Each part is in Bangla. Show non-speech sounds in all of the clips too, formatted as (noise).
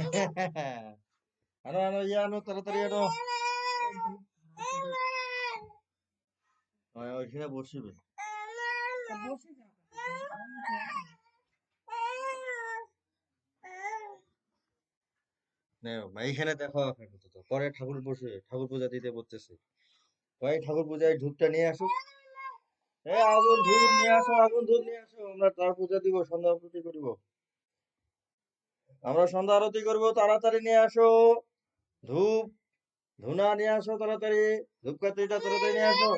(laughs) আনো আনো ইয়ে আনো, তাড়াতাড়ি আনো। ওইখানে বসবে। এইখানে দেখো। পরে ঠাকুর বসে, ঠাকুর পূজা দিতে বলতেছে ওই ঠাকুর পূজায় ধূপটা নিয়ে আসো। এ, আগুন, ধূপ নিয়ে আসো, আগুন, ধূপ নিয়ে আসো। আমরা তার পূজা দিব, সন্ধ্যা আরতি করব। আমরা সন্ধ্যা আরতি করব, তাড়াতাড়ি নিয়ে আসো। ধূপ, ধুনা নিয়ে আসো তাড়াতাড়ি। ধূপকাঠিটা তাড়াতাড়ি নিয়ে আসো।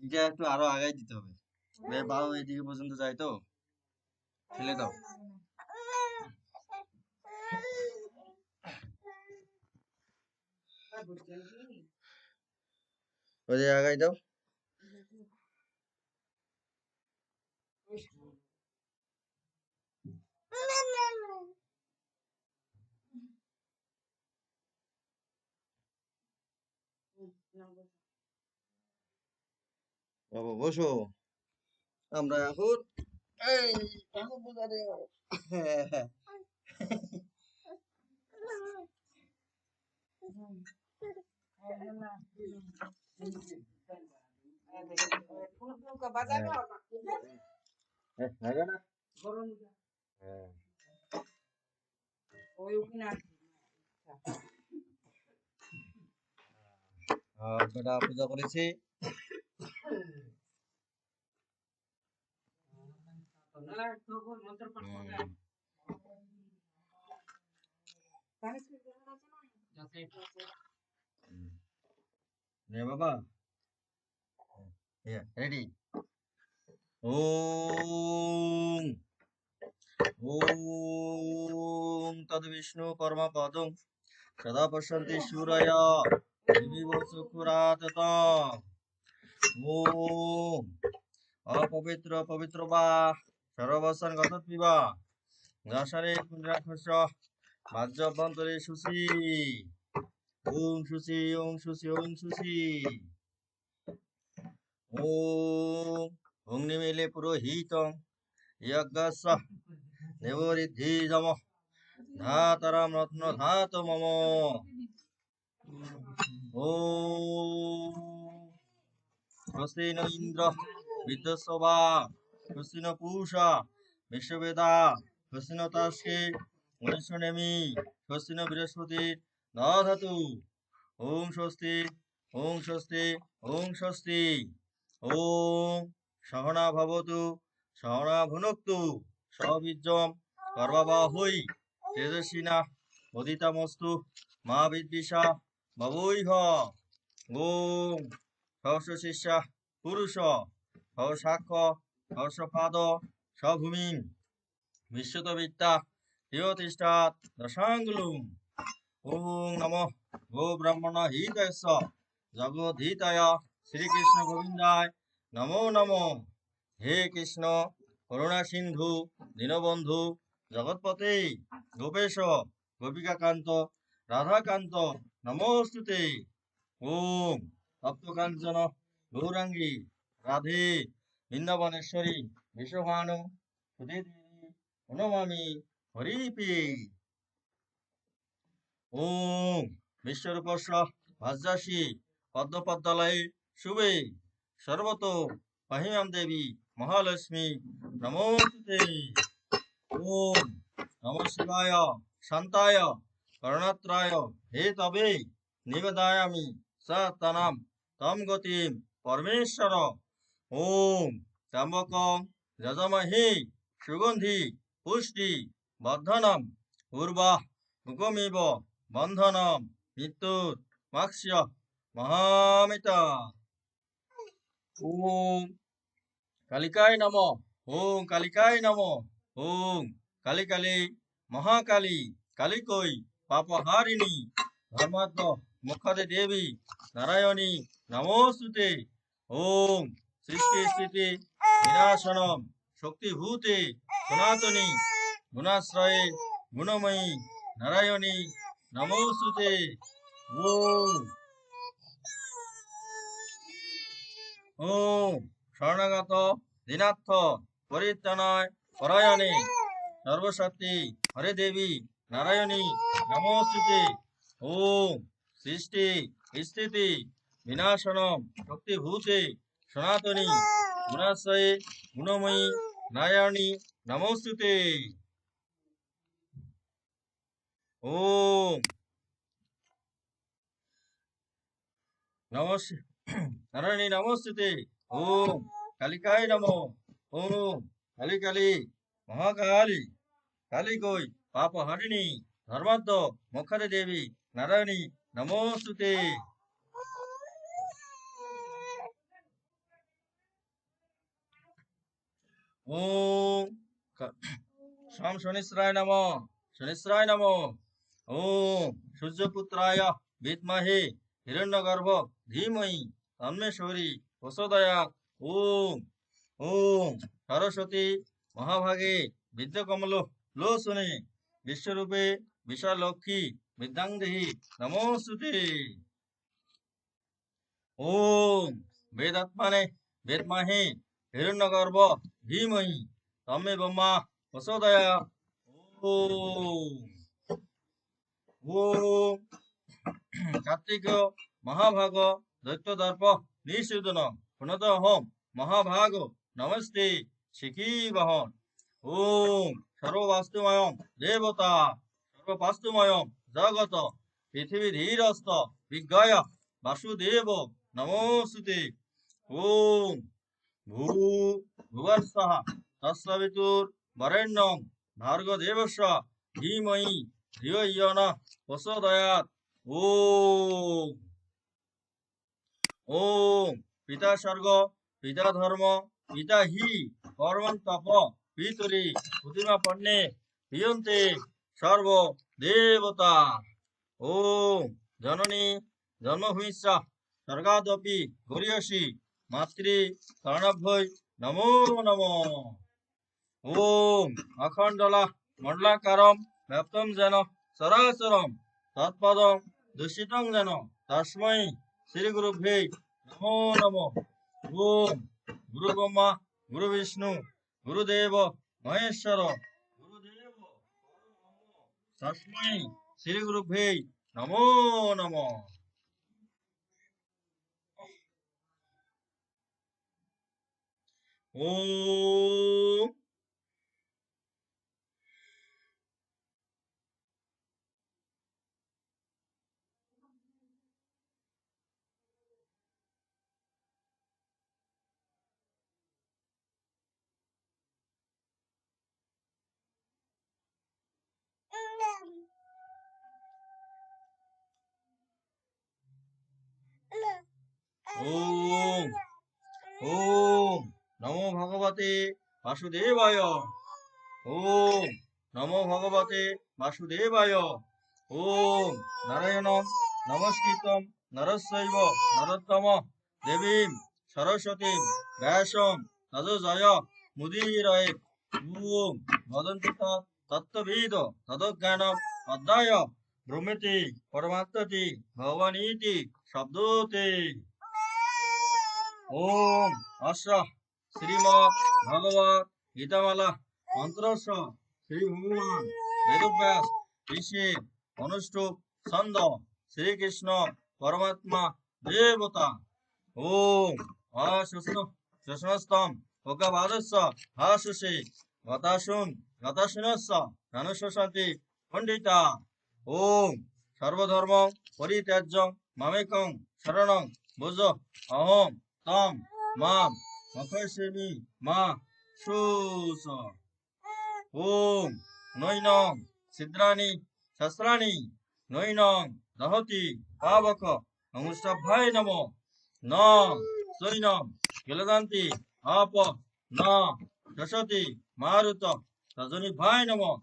এটা একটু আরও আগাই দিতে হবে। বাউ এদিকে পর্যন্ত যায় তো। ফেলে দাও। ওই আগাই দাও। বাবা বসো। আমরা এখন এই ঠাকুর পূজা দেব হ্যাঁ, লাগে না? হ্যাঁ। আর পূজা করেছি হুম। হুম। নে বাবা। রেডি। ওম। ওম তদ বিষ্ণু কর্ম পদম। সদা পশ্যন্তি সূরয়। দিবিব সুকুরাতত ওম। অপবিত্র পবিত্র বা সর্বসন গত পিবা দশরে কুঞ্জাক্ষস বাজ্যভ্যন্তরে সুসি ওম সুসি ওম সুসি ওম সুসি ওম অগ্নিমেলে পুরোহিতং। যজ্ঞস্য দেবরিদ্ধি যম। ধাতরাম রত্ন ধাত মম। ওম। স্বস্তি ইন্দ্র বিদ্যস্বা স্বস্তি ন পূষা বিশ্ববেদা স্বস্তি ন তাস্কে মনুষ্য নেমি স্বস্তি ন বৃহস্পতি দধাতু ওম স্বস্তি ওম স্বস্তি ওম স্বস্তি। ওম সহনা ভবতু, সহনা ভুনক্তু। সবীর্যম কর্মবাহৈ তেজস্বিনা উদিতমস্তু মা বিদ্বিষা ভবৈহ। ওম সহস্র শিষ্যা পুরুষ সহসাক্ষ সহস্রপাদ সভূমিং বিশ্বতবিদ্যা তিষ্ঠাত দশাঙ্গুলুম ওম নমঃ গো ব্রাহ্মণ হিতয়স্য জগদ্ধিতায় শ্রীকৃষ্ণ গোবিন্দায়। নমো নমো হে কৃষ্ণ করুণা সিন্ধু দীনবন্ধু জগৎপতে গোপেশ গোপিকাকান্ত রাধাকান্ত নমস্তুতে। ওম তপ্তকাঞ্চন গৌরাঙ্গী রাধে। বৃন্দাবনেশ্বরী বিশ্বভানু সুধীদেবী প্রণমামি হরিপি। ওম বিশ্বরূপস্য ভাজ্যাসী পদ্মপদ্মালয়ে শুভে। সর্বত মহিমাম দেবী মহালক্ষ্মী নমোস্তুতে। ওম নম শিবায়, শান্তায়, করণাত্রায়। হে তবে নিবেদয়ামি সতনাম তম গতিম পরমেশ্বর। ওম ত্র্যম্বকম যজমহি সুগন্ধি পুষ্টি বর্ধনম পূর্বা মুখমিব বন্ধনম মৃত্যুর মাক্ষ্য মহামিতা। ওম কালিকায় নম। ওম কালিকায় নম। ওম কালী কালী মহাকালী কালিকই পাপহারিণী ধর্মাত্ম মুখদে দেবী নারায়ণী নমস্তুতে। ওম সৃষ্টি স্থিতি বিনাশনম শক্তিভূতে, সনাতনী, গুণাশ্রয়ে, গুণময়ী, নারায়ণী, নমস্তুতে। ওম। ওম। শরণাগত, দীনার্থ, পরিত্রাণায়, পরায়ণে, সর্বশক্তি হরে দেবী নারায়ণী, নমস্তুতে। ওম। সৃষ্টি স্থিতি বিনাশনম শক্তিভূতে সনাতনী গুণাশ্রয়ে গুণময়ী নারায়ণী নমস্তুতে ওম নমস নারায়ণী নমস্তুতে ওম কালিকায় নমো ওম কালী কালী মহাকালী কালী কই পাপ হরিণী ধর্মার্থ মুখরে দেবী নারায়ণী নমস্তুতে ক- শাম শনিশ্রায় নম শনিশ্রায় নম, ওম সূর্যপুত্রায় বিদ্মহে হিরণ্যগর্ভ ধীমহি তন্মেশ্বরী প্রসোদয়া ওম ওম সরস্বতী মহাভাগে বিদ্যকমল লোচনে বিশ্বরূপে বিশালক্ষ্মী বিদ্যাঙ্গদেহি নমস্তুতে। ওম বেদাত্মানে বেদমাহে হিরণ্যগর্ভ ধীমহি তমে ব্রহ্মা প্রসোদয়া ওম ওম কার্তিক মহাভাগ দৈত্যদর্প নিষেদন পুনত হোম মহাভাগ নমস্তে শিখী বহন ওম সর্ববাস্তুময়ম দেবতা সর্ববাস্তুময়ম জগত পৃথিবী ধীরস্ত বিজ্ঞায় বাসুদেব নমস্তুতে ওম পিতা স্বর্গ পিতা ধর্ম পিতা হি কর্মণ পিতরি প্রতিমা পণ্যে হিয়ন্তে সর্ব দেবতা জননী জন্মভূমিশ্চ স্বর্গাদপি গরিয়সী মাতৃ শরণাভ্যই নমো নমো। ওম অখণ্ডলা মণ্ডলাকারম ব্যাপ্তম যেন সরাসরম তৎপদম দূষিতং যেন তস্মৈ শ্রী গুরুভ্যে নমো নমো। ওম গুরু ব্রহ্মা গুরু বিষ্ণু গুরুদেব, মহেশ্বর, গুরুদেব তস্মৈ শ্রী গুরুভ্যে নমো নমো। ওম ওম ওম নমো ভগবতে বাসুদেবায়। ওম নমো ভগবতে বাসুদেবায়। ওম নারায়ণম নমস্কৃতম নরস্যৈব নরোত্তম দেবীম সরস্বতীম ব্যাসম তদ জয় মুদীরয়ে তৎ তত্ত্ববিদ তদজ্ঞানম অধ্যায় ব্রহ্মেতি পরমাত্মতি ভগবানীতি শব্দতে। ওম অশ্ব শ্রীমৎ ভগবত গীতামালা মন্ত্রস্য শ্রী ভগবান বেদব্যাস, ঋষি অনুষ্ঠুপ ছন্দ, শ্রীকৃষ্ণ, পরমাত্মা, দেবতা। ওম অশুষ্ণ শুষ্ণস্তম ভগবাদস্য হাসুষে গতাশুন গতাশুনস্য ধনুষ্যন্তি পণ্ডিতা। ওম সর্বধর্ম পরিত্যাজ্যং মামেকং শরণং বুঝ অহম তম মাম 마칼세미 마 쇼서 옴 너희놈 시드라니 자스라니 너희놈 나호티 바바커 너무스타파이 나모 너 너희놈 길라간티 아퍼 나 자셔티 마르토 자존이 바이 나모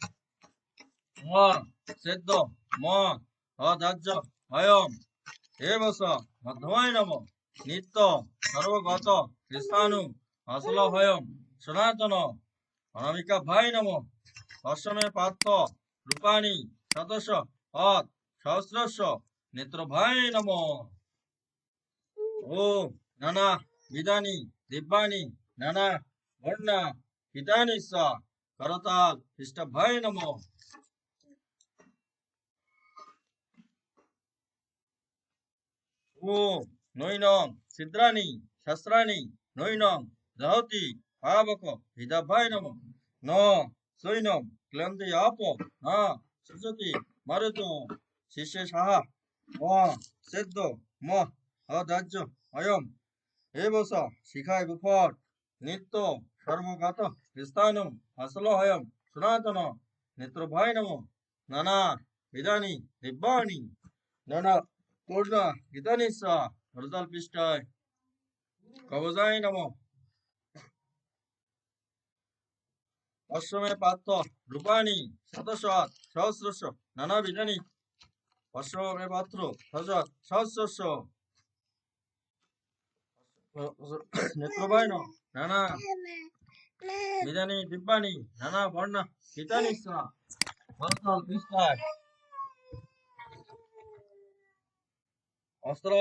와 세도 뭐 어다죠 아염 에버서 마토와이 나모 니또 가로바토 অসলভয়ম সনাতন অনামিকা ভাই নম অষ্টমে পার্থ রূপাণী শতশ অত সহস্রস্য নেত্র ভাই নম ও নানা বিদানি দিব্যানি নানা বর্ণা হিতানি স করতাল খ্রিস্ট ভাই নম ও নৈনং ছিদ্রাণি শস্ত্রাণি নৈনং দহতি পাবক হিদাভাই নম। ন সৈনম ক্লান্তি আপ। না সুচতি মারুত শিষ্যে সাহা। ম সেদ্দ ম অদাহ্য অয়ম। এবস শিখায় বিপট নিত্য সর্বগত স্থানম আসল হয়ম। সনাতন নেত্রভয় নম। নানা বিদানি দিব্যানি নানা পূর্ণ গীতানি স পৃষ্ঠায় কবজায় নম অশ্বমে পাত্র, রূপাণী শতশত সহস্রশ নানা নানা বিধানী, দিব্যানি, নানা বর্ণ, গীতানি স হরতাল অস্ত্র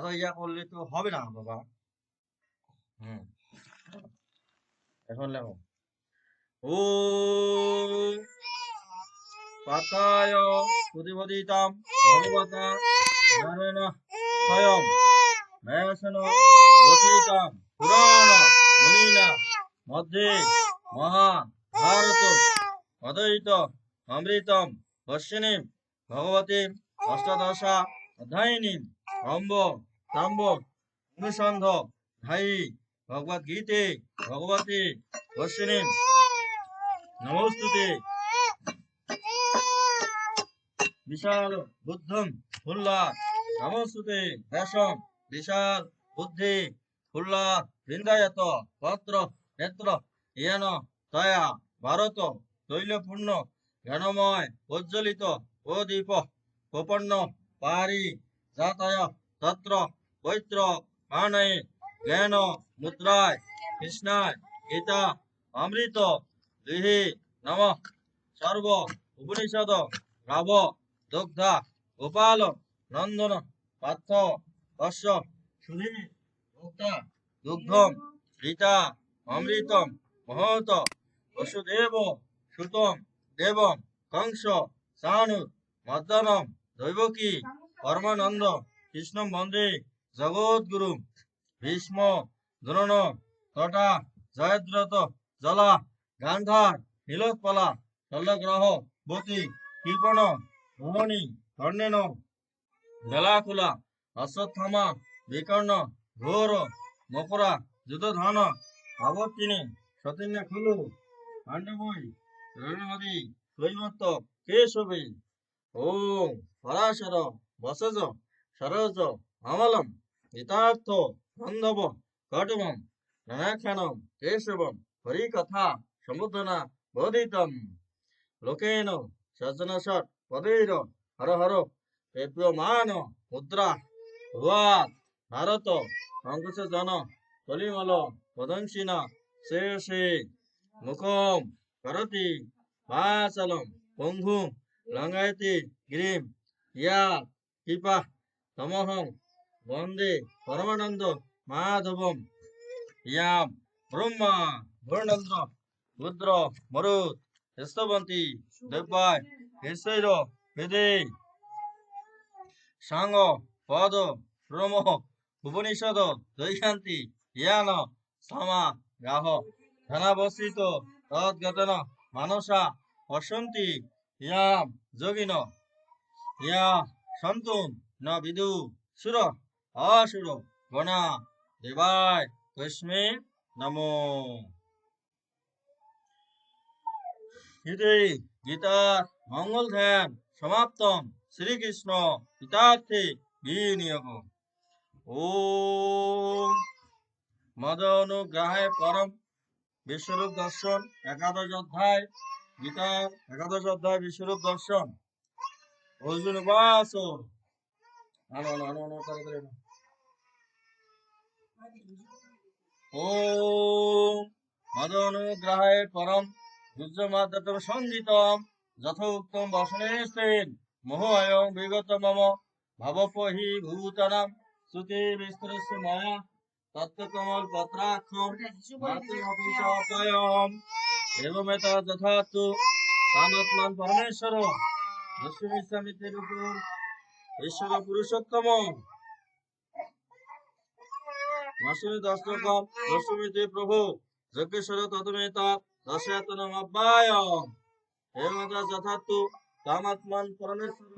এত ইয়া করলে তো হবে না, বাবা। হুম। এখন লেখো। ও পাতায় প্রতিপদিতাম ভগবতা নারায়ণ স্বয়ং ন্যায়সন গতিতাম পুরাণ মুনিনা মধ্যে মহা ভারত অদ্বৈত অমৃতম পশ্চিনীম ভগবতী অষ্টাদশা অধ্যায়িনীম অম্ব তাম্ব অনুসন্ধ ধায়ী ভগবদ গীতে ভগবতী পশ্চিনীম নমস্তুতে। বিশাল বুদ্ধম ফুল্লা, নমস্তুতে। ব্যাসম, বিশাল বুদ্ধি ফুল্লা, বৃন্দায়ত, পত্র, নেত্র ইয়ান তয়া ভারত, তৈলপূর্ণ, জ্ঞানময় উজ্জ্বলিত ও দীপ প্রপন্ন, পারি, যাতায়, তত্র পৈত্র মানয়ে জ্ঞান, মুদ্রায়, কৃষ্ণায়, গীতা, অমৃত দেহে নম, সর্ব, উপনিষদ, রাব, দুগ্ধা, গোপাল, নন্দন, পার্থ, বর্ষ সুধী ভোক্তা, দুগ্ধম রীতা অমৃতম মহত বসুদেব, সুতম, দেবম, কংস, সানু মদ্দনম দৈবকী, পরমানন্দ কৃষ্ণ বন্দে। জগৎগুরু ভীষ্ম, দ্রোণ, তটা জয়দ্রত জলা গান্ধার নীলোৎপলা শল্যগ্রহ বতী, কৃপণ, মোহনী কর্ণেন বেলাকুলা, অশ্বত্থামা, বিকর্ণ, ঘোর মকরা যুদ্ধধন আবর্তিনী সতীন্য খুলু পাণ্ডবই রণমদি কৈমত্ত কেশবী ওম পরাশর, বসজ, সরজ অমলম গীতার্থ বান্ধব কটমম নানাখ্যানম, কেশবম, হরিকথা সমুদ্রনা বোধিতম। লোকেন সজ্জনষট পदैर হর হর পেপ্যমান মুদ্রা, ভুয়াত, ভারত অঙ্কুশ জন কলিমল পদংশিনা শেষে মুখম করতি ভাসলম পঙ্গুম লঙ্গায়তি, গ্রীম ইয়া কৃপা, তমহং বন্দে পরমানন্দ মাধবম। ইয়াম ব্রহ্মা বর্ণন্দ্র রুদ্র মরুত হেস্তবন্তী দেব্যায় হেসৈর বেদে। সাঙ্গ পদ প্রম উপনিষদ দৈশান্তি ইয়ান সামা গাহ ধনাবস্থিত তদ্গতন মানসা পশন্তি ইয়াম যোগিন। ইয়া সন্তুন ন বিদু সুর অসুর গণা, দেবায় তস্মে নমো। গীতার মঙ্গল ধ্যান সমাপ্তম। শ্রীকৃষ্ণ গীতার্থে বিনিয়োগ। ওম মদ অনুগ্রহে পরম বিশ্বরূপ দর্শন, একাদশ অধ্যায়, গীতার একাদশ অধ্যায় বিশ্বরূপ দর্শন। অর্জুন বাস আনো আনো আনো আনো তাড়াতাড়ি আনো ওম মদনুগ্রহায় পরম যথোক্তম বসনেস্তেন মোহ অয়ং বিগত মম ভবপহি ভূতনাম শ্রুতি বিস্তরস্য মায়া তত্ত্বকমল পত্রাক্ষম মাতৃমপিশাপয়ম এবমেত যথাতু কামাত্মান পরমেশ্বর উপর ঈশ্বর পুরুষোত্তম। মাসুমি দশকম দশমিতে প্রভু যজ্ঞেশ্বর ততমেতা দশাতনম অব্যায়ম। এবমেত যথাতু কামাত্মান পরমেশ্বর।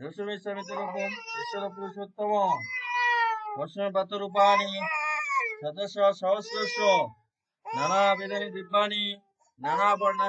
দশমিশ্রামিতের উপর ঈশ্বর পুরুষোত্তম। শতশ সহস্রশ নানা বিধানি দিব্যানি, নানা বর্ণা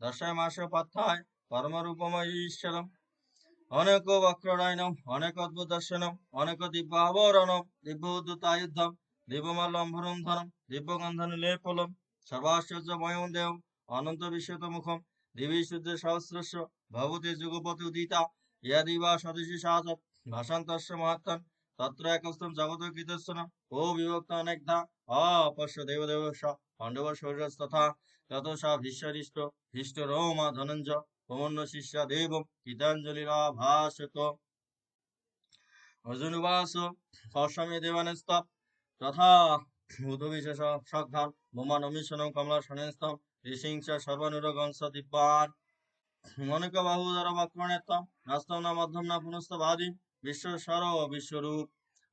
দশায় মাস পাত্থায় পরমরূপময় ঈশ্বরম। অনেক বক্ররায়ণম অনেক অদ্ভুত দর্শনম অনেক দিব্য আবরণম দিব্য উদ্যুত আয়ুধম দিব্যমাল্যম্ভরম ধরম দিব্যগন্ধন লেপলম সর্বাশ্চর্যময়ম দেব অনন্ত বিশ্বত মুখম দিবি শুদ্ধ সহস্রস্য ভবতি যুগপতি উদিতা ইয়া দিবা সদৃশী সাহায্য ভাষান্তস্য মহাত্তন তত্র একস্তম জগত কীর্তন ও বিভক্ত অনেকধা অপশ্য দেবদেব স পাণ্ডব শৌর্যস্তথা তত সা ভীষ্মরিষ্ট ভীষ্ট রোমা ধনঞ্জ পমন্য শিষ্য দেব গীতাঞ্জলিরা ভাষত অর্জুনবাস সস্বামী দেবানস্তব তথা ভূতবিশেষ সগ্ধান বোমান অমিশনম কমলা শনেস্তম ঋষিংস সর্বনুরগংস দিব্যান। মনিক বাহুদর বক্রণেত্তম নাস্তম না মধ্যম না পুনস্ত ভাদি বিশ্ব সর বিশ্বরূপ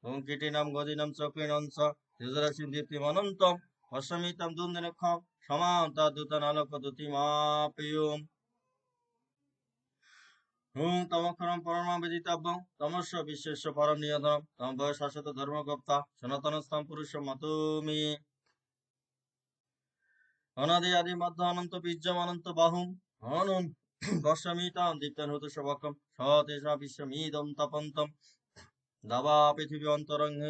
ওম কীটিনাম গদিনাম চক্রিণঞ্চ যুজরাশিম দীপ্তিম অনন্তম অশ্বমিতম দুন্দনিক্ষম তাদুতন আলোক দুতিমাপেয়ম হুম তমক্ষরম পরমা বেদিতাব্যম তমস্য বিশ্বেশ্ব পরম নিয়তনম, তম ভয় ধর্মগুপ্তা সনাতনস্তম পুরুষ মতুমি। অনাদি আদি মধ্য অনন্ত বীর্যম অনন্ত বাহুম অনম বর্ষমিতাম দীপ্তান হতো সবকম সতেষা বিশ্বমিদম তপন্তম। দাবা পৃথিবী অন্তরঙ্গে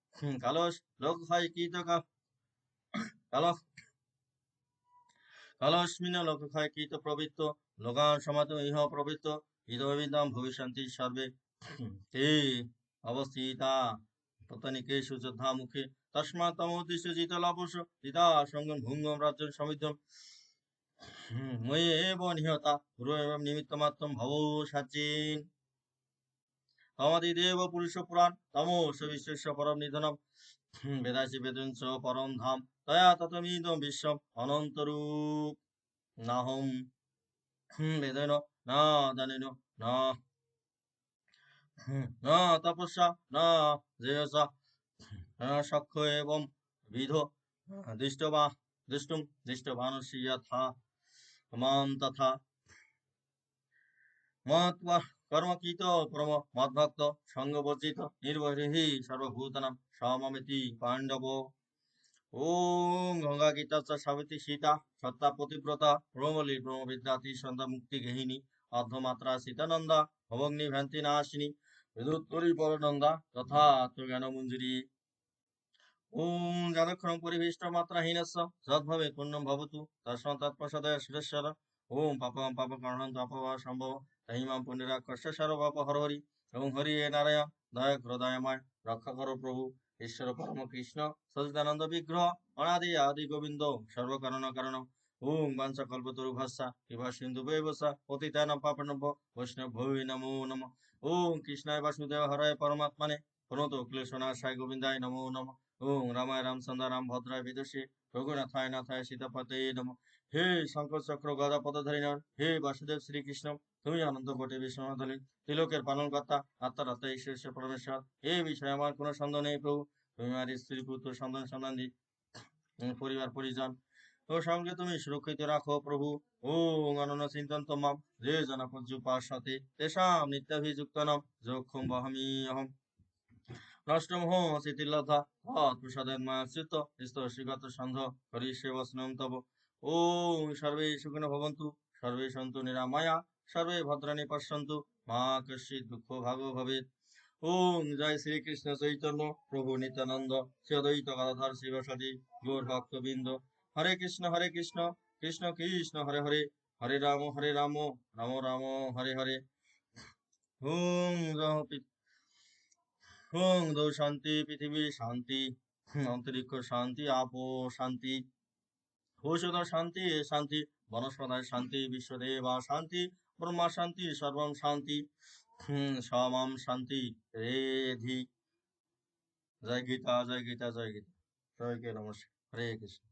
কালস লোক হয় কীত কালস কালস্মিন লোক হয় প্রবৃত্ত? লোকান সমাত ইহ প্রবৃত্ত। ইদবিদাম ভবিষ্যন্তি সর্বে। তে অবস্থিতা পতনিকেষু যোদ্ধা মুখে। তস্মাৎ তমোদ্দিশ্য জিতলাপস জিতা সঙ্গম ভুঙ্গম রাজ্য সমিদ্ধম। ময়ে এব নিহতা গুরু এবং নিমিত্তমাত্রম ভব সাচিন তমাদিদেব পুরুষ পুরাণ তমোস বিশ্বেশ্ব পরম নিধনম বেদাসি বেদঞ্চ পরম ধাম তয়া ততমিদম বিশ্বম অনন্তরূপ নাহম বেদেন না দানেন না না তপস্যা না জেয়সা সক্ষ এবং বিধ দৃষ্টবা দৃষ্টুম দৃষ্টবানসি যথা মাম তথা মহাত্মা কর্মকৃত পরম মদ্ভক্ত, সঙ্গবর্জিত, নির্বহিহি সর্বভূতানাম সমমিতি পাণ্ডব। ওম গঙ্গা গীতা সাবিত্রী সীতা, সত্তা পতিব্রতা, প্রমলি ব্রহ্মবিদ্যা সন্ধ্যা মুক্তি গেহিনী অর্ধমাত্রা সীতানন্দা ভবগ্নি ভ্রান্তি নাশিনী, বিদুত্তরী পরনন্দা তথা জ্ঞান মঞ্জুরি। ওম সদ্ভবে ভবতু ওম পাপম পাপ তপবা সম্ভব। তহিমাম পুণ্যরা কষ্ট সর্বপাপ হর হরি এবং হরি এ নারায়ণ, দয়া করো, দয়াময়, রক্ষা করো প্রভু, ঈশ্বর পরম কৃষ্ণ, সচিদানন্দ বিগ্রহ, অনাদি আদি গোবিন্দ, সর্বকারণ কারণ ওম বাঞ্ছা কল্পতরু ভাষা কিবা সিন্ধু বৈবসা পতিতানাম পাপনব্য বৈষ্ণব ভৈ নমো নম। ওম কৃষ্ণায় বাসুদেব হরায় পরমাত্মানে, প্রণত ক্লেশনাশায় গোবিন্দায় নমো নম। ওম রামায় রামচন্দ্র রাম ভদ্রায় বিদুষী, রঘুনাথায় নাথায় সীতাপতে নম। হে শঙ্কর চক্র, গদা পদধারী নর হে বাসুদেব শ্রীকৃষ্ণ, তুমি অনন্ত কোটি বিশ্বনাথলী তিলকের পালনকর্তা আত্মার আত্মা ঈশ্বর ঈশ্বর পরমেশ্বর। এই বিষয়ে, আমার কোনো সন্দেহ নেই প্রভু। তুমি আমার স্ত্রী, পুত্র, সন্তান সন্তান পরিবার, পরিজন। ও সঙ্গে তুমি সুরক্ষিত রাখো প্রভু। ও অনন্য চিন্তন তোমাম যে জন পূজ্যুপাসতে তেষাম নিত্যাভিযুক্ত নম। যক্ষম বহমি অহম। নষ্টম হো শিথিলতা তৎ প্রসাদেন মায়াশ্রিত স্তশ্রীগত সন্ধ করিষ্যে বসনম তব। ও সর্বে সুখিনো ভবন্তু, সর্বে সন্তু নিরাময়া, সর্বে ভদ্রাণী পশ্যন্তু, মা কশ্চিৎ দুঃখ ভাগ ভবেৎ। ওম জয় শ্রীকৃষ্ণ চৈতন্য, প্রভু নিত্যানন্দ শ্রী অদ্বৈত গদাধর শিবসাদি গৌর ভক্তবৃন্দ। হরে কৃষ্ণ হরে কৃষ্ণ কৃষ্ণ কৃষ্ণ, হরে হরে হরে রাম হরে রাম রাম রাম, হরে হরে। ওম ওম দৌ শান্তি পৃথিবী শান্তি, অন্তরিক্ষ শান্তি, আপো শান্তি। ঔষধ শান্তি শান্তি বনস্পদায় শান্তি, বিশ্বদেবা শান্তি, ব্রহ্মা শান্তি সর্বম শান্তি। সমাম শান্তি। রেধি জয় গীতা জয় গীতা জয় গীতা। সবাইকে নমস্কার। হরে কৃষ্ণ।